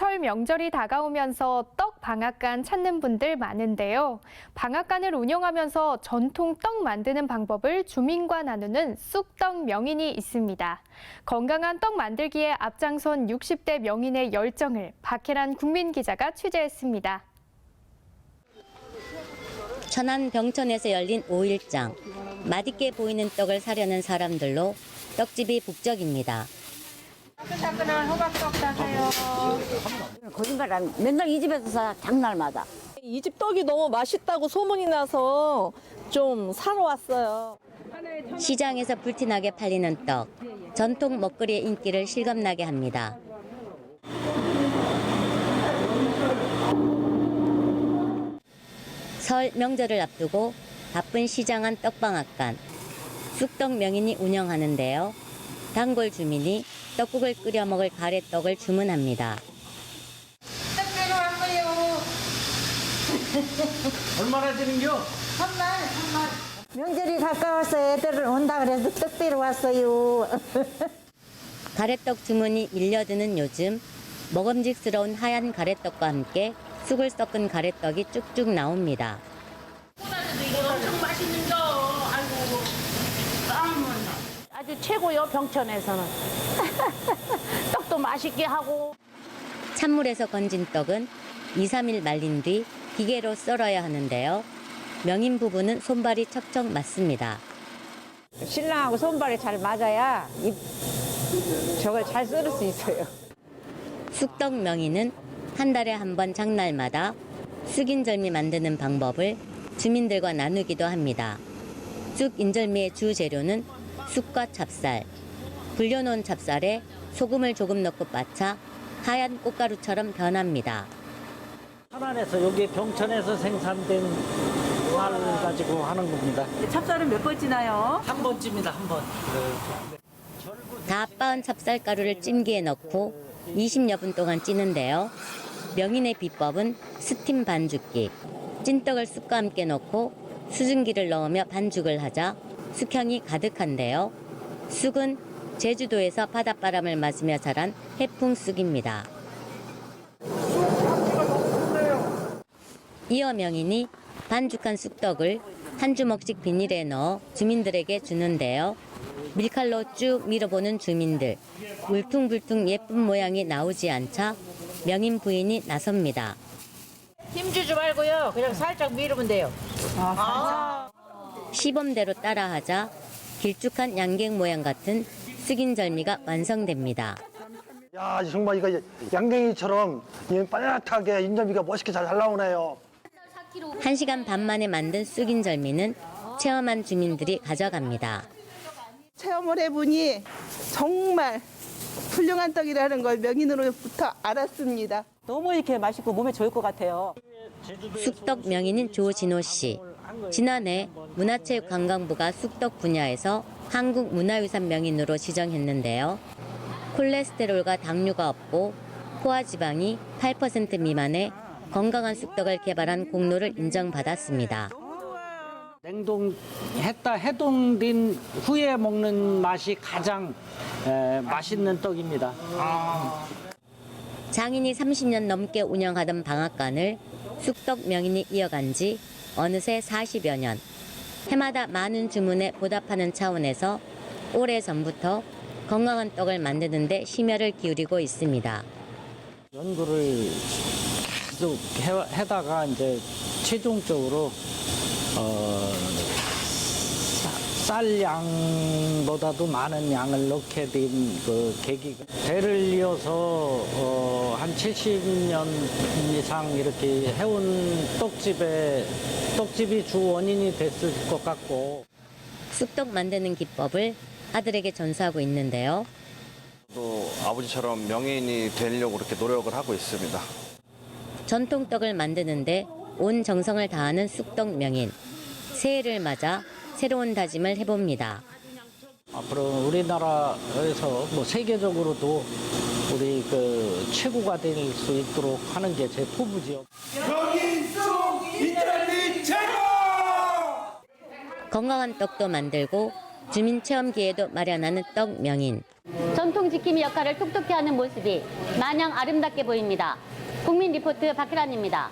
설 명절이 다가오면서 떡 방앗간 찾는 분들 많은데요. 방앗간을 운영하면서 전통 떡 만드는 방법을 주민과 나누는 쑥떡 명인이 있습니다. 건강한 떡 만들기에 앞장선 60대 명인의 열정을 박혜란 국민 기자가 취재했습니다. 천안 병천에서 열린 5일장. 맛있게 보이는 떡을 사려는 사람들로 떡집이 북적입니다. 거짓말 안 맨날 이 집에서 사 장날마다 이 집 떡이 너무 맛있다고 소문이 나서 좀 사러 왔어요. 시장에서 불티나게 팔리는 떡. 전통 먹거리의 인기를 실감나게 합니다. 설 명절을 앞두고 바쁜 시장 안 떡방앗간. 쑥떡 명인이 운영하는데요. 단골 주민이 떡국을 끓여 먹을 가래떡을 주문합니다. 얼마나 드는겨? 명절이 가까워서 애들을 온다 그래서 떡대로 왔어요 가래떡 주문이 밀려드는 요즘 먹음직스러운 하얀 가래떡과 함께 쑥을 섞은 가래떡이 쭉쭉 나옵니다. 아주 최고요 병천에서는 떡도 맛있게 하고 찬물에서 건진 떡은 2, 3일 말린 뒤 기계로 썰어야 하는데요. 명인 부부는 손발이 척척 맞습니다. 신랑하고 손발이 잘 맞아야 이 저걸 잘 썰을 수 있어요 쑥떡 명인은 한 달에 한 번 장날마다 쑥인절미 만드는 방법을 주민들과 나누기도 합니다. 쑥 인절미의 주 재료는 쑥과 찹쌀. 불려놓은 찹쌀에 소금을 조금 넣고 빻아 하얀 꽃가루처럼 변합니다. 천안에서 여기 병천에서 생산된 쌀을 가지고 하는 겁니다. 찹쌀은 몇번 찌나요? 한 번쯤이다 한 번. 다 빻은 찹쌀 가루를 찜기에 넣고 20여 분 동안 찌는데요. 명인의 비법은 스팀 반죽기. 찐떡을 쑥과 함께 넣고 수증기를 넣으며 반죽을 하자 쑥향이 가득한데요. 쑥은 제주도에서 바닷바람을 맞으며 자란 해풍쑥입니다. 이어 명인이 반죽한 쑥떡을 한 주먹씩 비닐에 넣어 주민들에게 주는데요. 밀칼로 쭉 밀어보는 주민들. 울퉁불퉁 예쁜 모양이 나오지 않자 명인 부인이 나섭니다. 힘주지 말고요 그냥 살짝 밀으면 돼요 시범대로 따라하자 길쭉한 양갱 모양 같은 쑥인절미가 완성됩니다. 야 정말 이거 양갱이처럼 이 빨갛게 인절미가 멋있게 잘 나오네요. 1시간 반 만에 만든 쑥인절미는 체험한 주민들이 가져갑니다. 체험을 해보니 정말 훌륭한 떡이라는 걸 명인으로부터 알았습니다. 너무 이렇게 맛있고 몸에 좋을 것 같아요. 쑥떡 명인인 조진호 씨. 지난해 문화체육관광부가 쑥떡 분야에서 한국 문화유산 명인으로 지정했는데요. 콜레스테롤과 당류가 없고 포화 지방이 8% 미만의 건강한 쑥떡을 개발한 공로를 인정받았습니다. 냉동했다 해동된 후에 먹는 맛이 가장 에, 맛있는 떡입니다. 장인이 30년 넘게 운영하던 방앗간을 쑥떡 명인이 이어간 지 어느새 40여 년. 해마다 많은 주문에 보답하는 차원에서 오래 전부터 건강한 떡을 만드는 데 심혈을 기울이고 있습니다. 연구를 계속 해, 해다가 이제 최종적으로 어, 쌀- 쌀양보다도 많은 양을 넣게 된 그 계기가 대를 이어서 어, 한 70년 이상 이렇게 해온 떡집에 떡집이 주 원인이 됐을 것 같고 쑥떡 만드는 기법을 아들에게 전수하고 있는데요. 또 아버지처럼 명예인이 되려고 그렇게 노력을 하고 있습니다. 전통떡을 만드는데 온 정성을 다하는 쑥떡 명인. 새해를 맞아 새로운 다짐을 해봅니다. 앞으로 우리나라에서 뭐 세계적으로도 우리 그 최고가 될 수 있도록 하는 게 제 포부지요. 건강한 떡도 만들고 주민 체험 기회도 마련하는 떡 명인. 전 전통 지킴이 역할을 톡톡히 하는 모습이 마냥 아름답게 보입니다. 국민 리포트 박혜란입니다.